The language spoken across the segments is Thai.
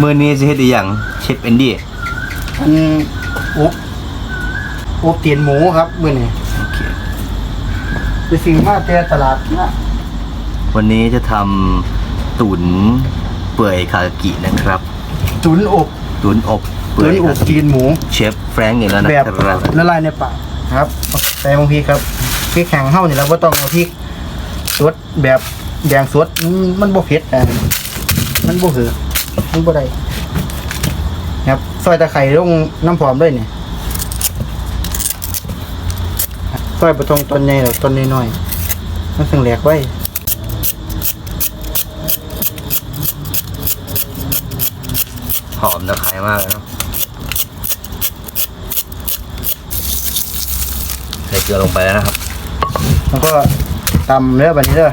มื้อนี้สิเฮ็ดอีหยังเชฟเอนดี้อันอบอบตีนหมูครับมื้อนี้โอเคไปซื้อมาแต่ตลาดนะวันนี้จะทำตุ๋นเปื่อยคากินะครับ ตุนอบตุ๋นอบตุเปื่อนยอคาบกิตีนหมูเชฟแฟรงค์อีกแล้วนะแบบครับละลายในปากครับใส่บางพีครับพริกแข็งเฮานี่แล้วบ่ต้องเอาพริกสดแบบแดงสดอืมมันบ่เผ็ดอะมันบ่หือ มันบ่ได้ครับซอยตะไคร้ลงน้ำหอมด้วยนี่ซอยบ่ต้องต้นใหญ่หรอกต้นน้อยๆมันถึงแหลกไว้หอมตะไคร้มากเลยเนาะใส่เกลือลงไปแล้วนะครับ แล้วก็ตำเนื้อแบบนี้เด้อ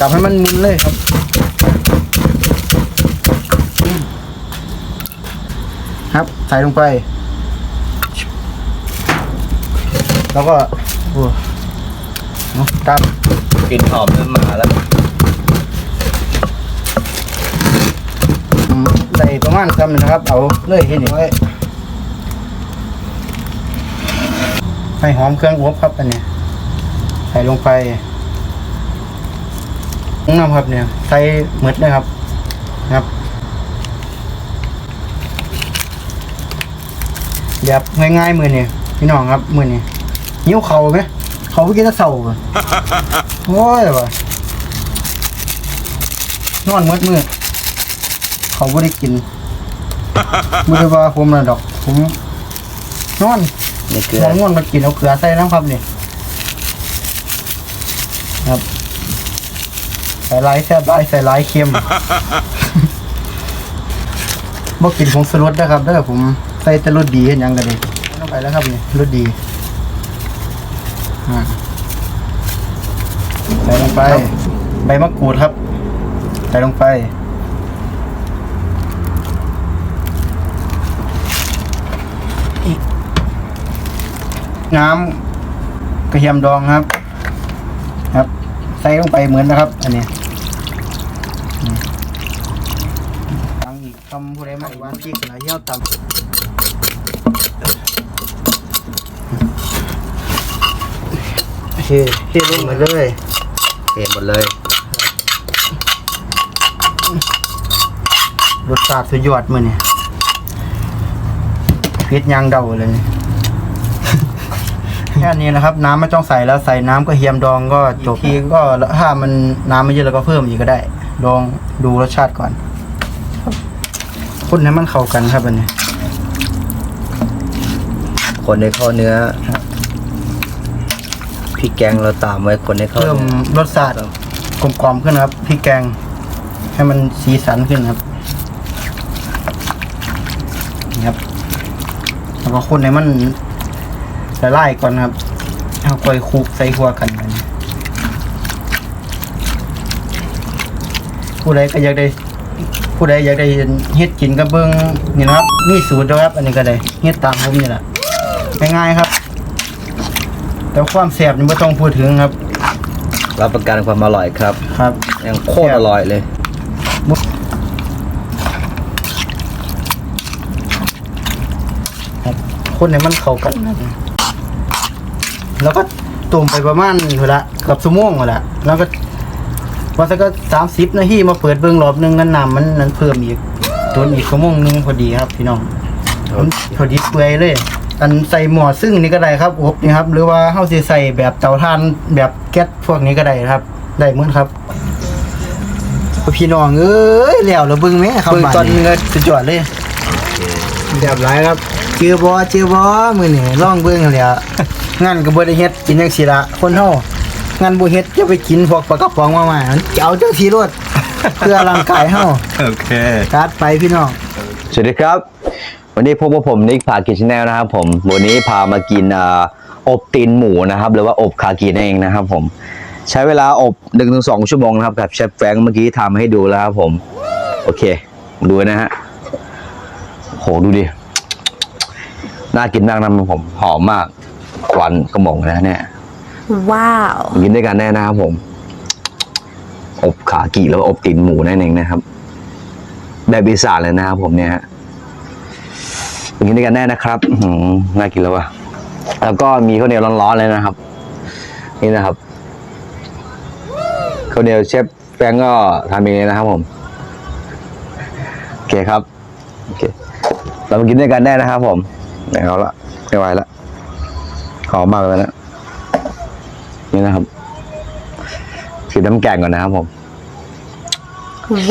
ตำให้มันมึนเลยครับ ครับ ใส่ลงไป แล้วก็โอ้เอาตกลิ่นหอมเริ่มมาแล้วำอืมใส่ประมาณคำนึงนะครับ เอาเลยเห็นไว้ใส่หอมเครื่องอบครับอันเนี้ยใส่ลงไปน้ำครับเนี่ย ใส่หมดเลยครับ ครับ แบบง่ายๆมือนี่พี่น้องครับมือนี่นิ้วเขาไหมเขาไปกินแตะเสาอะโอ้ยว่ะนอนมืดมืดเขาไม่ได้กินไม่ได้ว่าผมนะดอก ผมนอนในเกลือมองง่วนมากินเอาเกลือใส่น้ำครับนี่ครับใส่ลายแซ่บลายใส่ลายเค็มบ่กินผงสรสนะครับเด้อผม ใส่แต่รสดีเห็นยังกันเลยลงไปแล้วครับนี่รสดีใส่ลงไป ใบมะกรูดครับ ใส่ลงไปน้ำกระเทียมดองครับ ครับ ใส่ลงไปเหมือนนะครับ อันนี้อืม ตังอีกคำผู้ใดมาอีกวันพริกหลายเหี้ยวต่ำโอเคเทลงมาเลยเทหมดเลยรสชาติสุดยอดมือนี่ยเพ็ดยางเดาเลย แค่นี้นะครับ น้ำไม่ต้องใส่แล้วใส่น้ำกระเทียมดองก็จบทีก็ถ้ามันน้ำไม่เยอะเราก็เพิ่มอีกก็ได้ ลองดูรสชาติก่อน คนให้มันเข้ากันครับอันนี้คนในเข้าเนื้อพริกแกงเราตามไว้คนในเข้าเพิ่มเนื้อ รสชาติกลมกล่อมขึ้นครับพริกแกง ให้มันสีสันขึ้นครับนี่ครับแล้วก็คนให้มันละลายก่อนครับเอาค่อยคลุกใส่หัวกันอันนี้ผู้ใดก็อยากได้ ผู้ใดอยากได้เฮ็ดกินก็เบิ่งนี่นะครับนี่สูตรนะครับ อันนี้ก็ได้เฮ็ดตามผมนี่แหละง่ายๆครับ แต่ความแซ่บนี่ไม่ต้องพูดถึงครับ รับประกันความอร่อยครับครับยังโคตรอร่อยเลยคนให้มันเข้ากันนะแล้วก็ตุ่มไปประมาณเวลาเกับชั่วโมงเวลาแล้วก็ วันสักก็สามสิบนาทีมาเปิดเบิ่งรอบหนึงกันน้ำมันนั้นเพิ่มอีกตัวอีกชั่วโมงหนึงพอดีครับพี่น้องมันพอดีเปื่อยเลย อันใส่หม้อซึ่งนี่ก็ได้ครับอบนี่ครับ หรือว่าเฮาสิใส่แบบเตาถ่านแบบแก๊สพวกนี้ก็ได้ครับ ได้เหมือนครับพี่น้องเอ้ยแล้วเราเบิ่งแม่ครับเบิ่งตอนนี้ก็สุดยอดเลยแบบไรครับเจือบ่เจือบ่มื้อนี้ลองเบิ่งแหล้วงั้นก็บ่ได้เฮ็ดกินจังซี่ละคนเฮา งั้นบ่เฮ็ดจะไปกินพวกปลากระป๋องมามาจะเอาจังซี่โลดเพื่อร่างกายเฮาโอเคจัดไปพี่น้องสวัสดีครับ วันนี้พบกับผมนิกผากินชแนลนะครับผมวันนี้พามากินอ่าอบตีนหมูนะครับ หรือว่าอบคากินั่นเองนะครับ ผม ใช้เวลาอบ1นถึงสชั่วโมงนะครับกับเชฟแฟรงค์เมื่อกี้ทำให้ดูแล้วครับผม โอเค ดูนะฮะโหดูดิน่ากินมากนะครับผมหอมมากควันกระหม่อมนะเนี่ย Wow. กินด้วยกันแน่นะครับผม อบขากีแล้วอบตีนหมูนั่นเองนะครับ แบบอีสานเลยนะครับผมเนี่ยฮะกินด้วยกันแน่นะครับอื้อหือน่ากินแล้วว่ะแล้วก็มีข้าวเหนียวร้อนๆเลยนะครับ นี่นะครับข้าวเหนียวเชฟแฟงก์ก็ทำเองนะครับผมโอเคครับโอเคเรามากินด้วยกันได้นะครับผมไม่เอาละไม่ไหวละหอมมากเลยนะ นี่นะครับกินน้ำแกงก่อนนะครับผม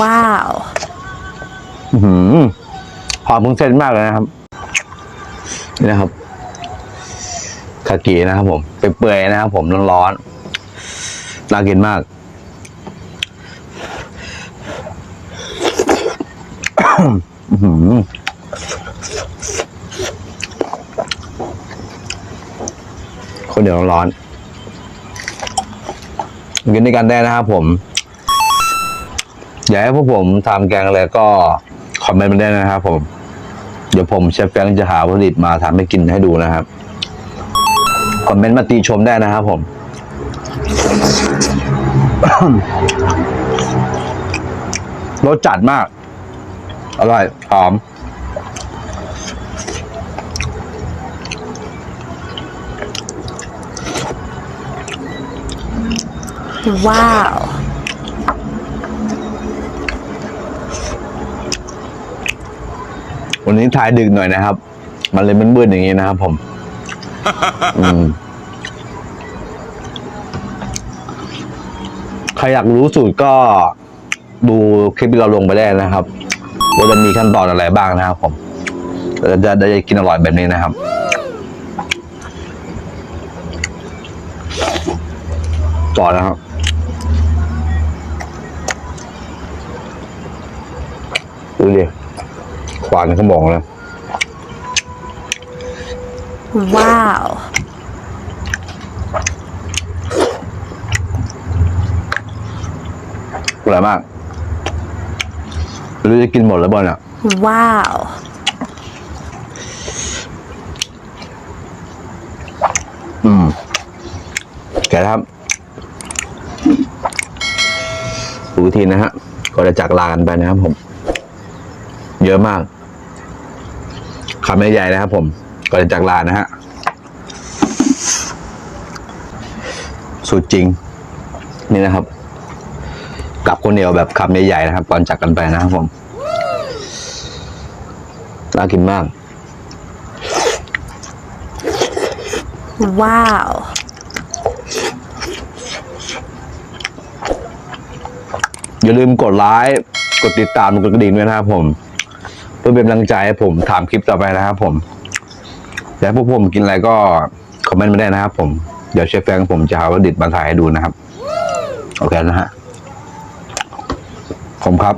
ว้าวอื้อหือหอมพุงเส้นมากเลยนะครับ นี่นะครับคากินะครับผมเปื่อยๆนะครับผมร้อนๆน่ากินมาก อื้อหือคนเดียวร้อนๆ กินด้วยกันได้นะครับผม อยากให้พวกผมทำแกงอะไรก็คอมเมนต์มาได้นะครับผม เดี๋ยวผมเชฟแฟงจะหาวัตถุดิบมาทำให้กินให้ดูนะครับ คอมเมนต์มาตีชมได้นะครับผม รสจัดมาก อร่อยหอม ว้าว วันนี้ถ่ายดึกหน่อยนะครับ มันเลยมืดๆอย่างนี้นะครับผมอืมใครอยากรู้สูตรก็ดูคลิปที่เราลงไปได้นะครับว่าจะมีขั้นตอนอะไรบ้างนะครับผมเราจะได้กินอร่อยแบบนี้นะครับ ต่อนะครับ ดูดิควานเขามองแล้วว้าว อร่อยมากไม่รู้จะกินหมดแล้วบอลอะ ว้าว อืม แกครับดูวิธีนะฮะ ก็จะจากลากันไปนะครับผม เยอะมากคำใหญ่ๆนะครับผมก็จะจากลานะฮะสุดจริง นี่นะครับ กับคนเดียวแบบคำใหญ่ๆนะครับ ก่อนจากกันไปนะครับผมน่ากินมาก ว้าวอย่าลืมกดไลค์ กดติดตาม กดกระดิ่งด้วยนะครับผม เพื่อเป็นกำลังใจให้ผมถามคลิปต่อไปนะครับผม และพวกผมกินอะไรก็คอมเมนต์มาได้นะครับผม เดี๋ยวเชฟแฟงผมจะหาวัตถุดิบมาถ่ายให้ดูนะครับ โอเคนะฮะ ผมครับ